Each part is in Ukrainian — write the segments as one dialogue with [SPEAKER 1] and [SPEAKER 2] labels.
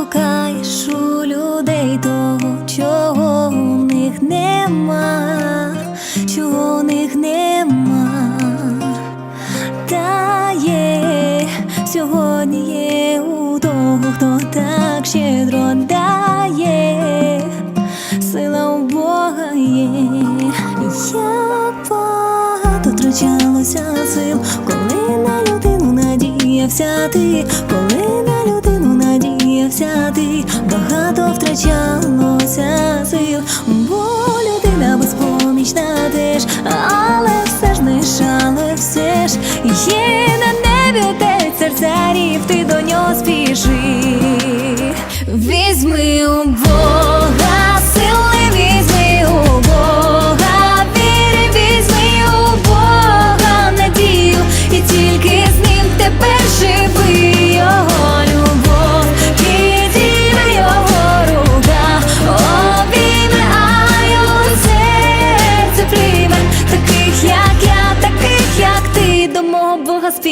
[SPEAKER 1] шукаєш у людей того, чого у них нема, чого у них нема. Та є сьогодні є у того, хто так щедро дає, сила у Бога є. Я багато втрачалося сил, коли на людину надіявся ти, надіявся ти,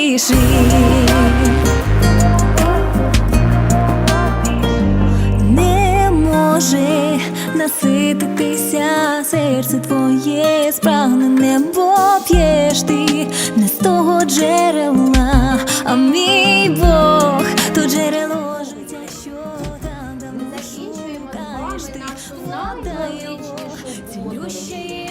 [SPEAKER 1] спіши. не може насититися серце твоє спрагнене, бо п'єш ти. Не з того джерела, а мій Бог, то джерело життя, що там давно шукаєш ти, вода його, цілюща і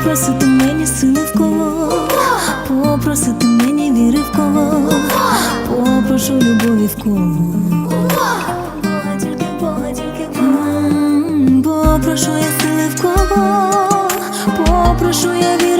[SPEAKER 1] Попросити мені сили в кого, попросити мені віри в кого, попрошу любові в кого. Тільки, Бога тільки, Бога. Попрошу я сили в кого, попрошу я віри